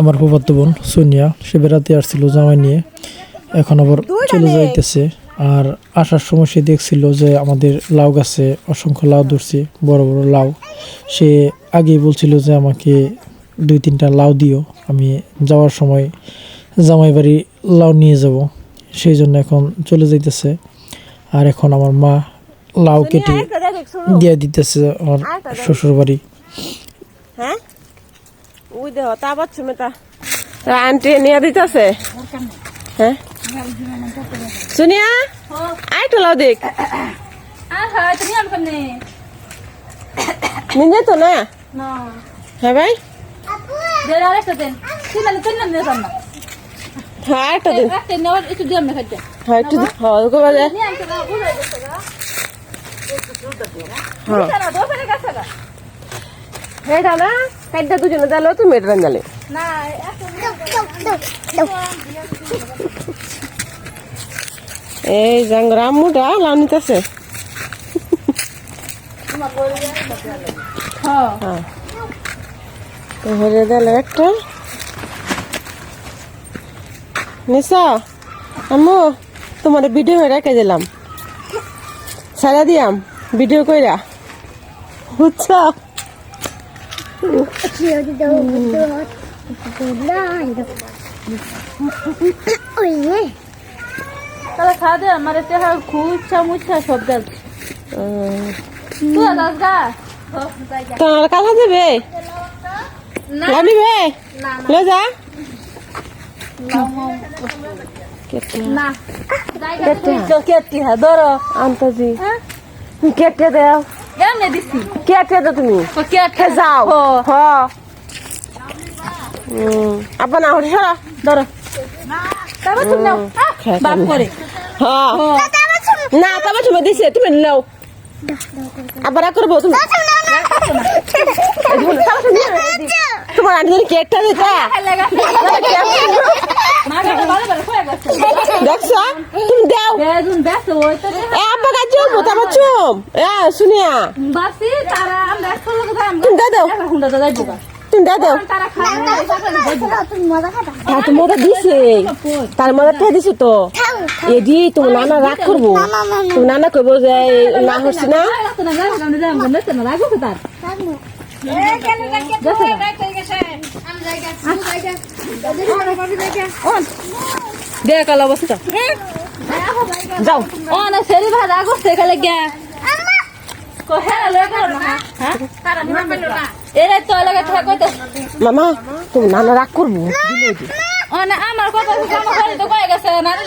আমার ফুফাতো বোন সোনিয়া সে বেড়াতে আসছিল জামাই নিয়ে। এখন আবার চলে যাইতেছে। আর আসার সময় সে দেখছিল যে আমাদের লাউ গাছে অসংখ্য লাউ ধরছে বড় বড় লাউ। সে আগেই বলছিল যে আমাকে দুই তিনটা লাউ দিও আমি যাওয়ার সময় জামাই বাড়ি লাউ নিয়ে যাব। সেই জন্য এখন চলে যাইতেছে। আর এখন আমার মা লাউ কেটে দিয়ে দিতেছে আমার শ্বশুর বাড়ি ওই দেহ তা পাচ্ছ মেটা আন্টি নিয়ে দিতেছে হ্যাঁ শুনিয়া আই তো লাও দেখ? নিয়ে তো না. হ্যাঁ ভাই. হ্যাঁ একটা দিন Eh. হ্যাঁ একটু হ্যাঁ? হ্যাঁ কাইটা দুজনে দিলো তুমি এটা জানলে Nah, aku এই জাঙ্গরা আম্মুটা লাউ নিতেছে. হ্যাঁ। তো দিল একটা। আম্মু তোমার ভিডিও হয়ে রেখে দিলাম। সারা দিয়াম ভিডিও কইরা। বুঝছ? Teh kucha mucha sobdal. উম, Tu ada gak? তোমার কালা দেবে লে যা. আন্তাজি কেটে দেও Yang ni di sini. তুমি কে যাও Oh, হ উম, না হরি সরা doro. Tapi tu nak. Ah, খেয়ে হ্যাঁ Oh. না তবে তুমি দিছে তুমি নাও আবার করব তুমি তোমার আন্টি কেকটা দিতে. দেখছ তুমি দাও মোটা বাচ্চুম এ শুনিয়া দাও. দাও। তার তো মজা দিছে। তার মজা ঠে দিছে তো। এদি তোমার নানা রাগ করব। তুমি নানা কইবো যে না হচ্ছে না। Aku nak যাও Oh, na? Era tu lagi tu aku tu. মামা তুমি নানা রাগ করব Oh, kau tu kamu kau tu kau agak sana. Nanti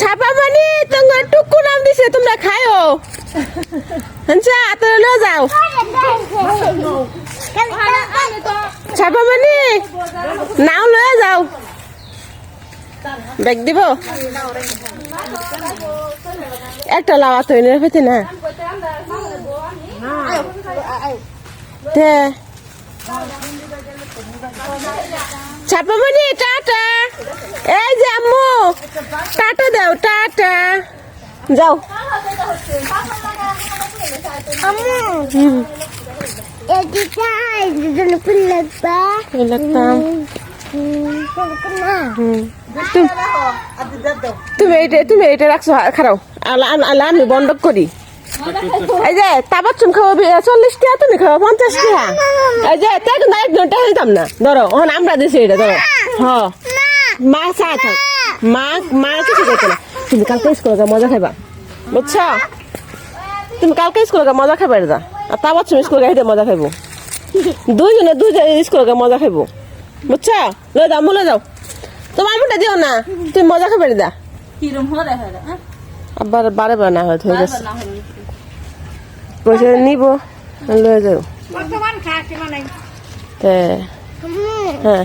ছাপা মানে তোমার টুকু নাম দিছে, তোমরা খায়ো। হ্যাঁ তো লো যাও। ছাপা মানে নাও লয়ে যাও। ব্যাগ দিব। একটা লাওয়া তো এনে পেতে না ছাপা মানে টাটা। এই যে আম্মু টাটা দাও টাটা। যাও। তুম- এইটা তুমি এইটা রাখছো খারাও। আলা আলা- আলা আমি বন্ধ করি। এই যে তাবার চুন খাব চল্লিশ টাকা তুমি খাব পঞ্চাশ টাকা এই যে তাই ঘণ্টা হইতাম না। ধরো ওখান আমরা দিছি এটা ধরো। হ। মা চা থাক মা মা কিছু করতে না। তুমি কালকে স্কুলে যা মজা খাইবা। বুঝছ? তুমি কালকে স্কুলে গা মজা খাইবা যা আর তাবার চুন স্কুলে গাইতে মজা খাইবো। দুইজনে দুইজনে স্কুলে গা মজা খাইবো। বুঝছ? লয়ে যাও মুলে যাও তোমার মুটা দিও না। তুমি মজা খাবে দা? আবার বারে বারে না হয়তো হয়ে গেছে। পয়সা নিব লয়ে যাও। তে হ্যাঁ।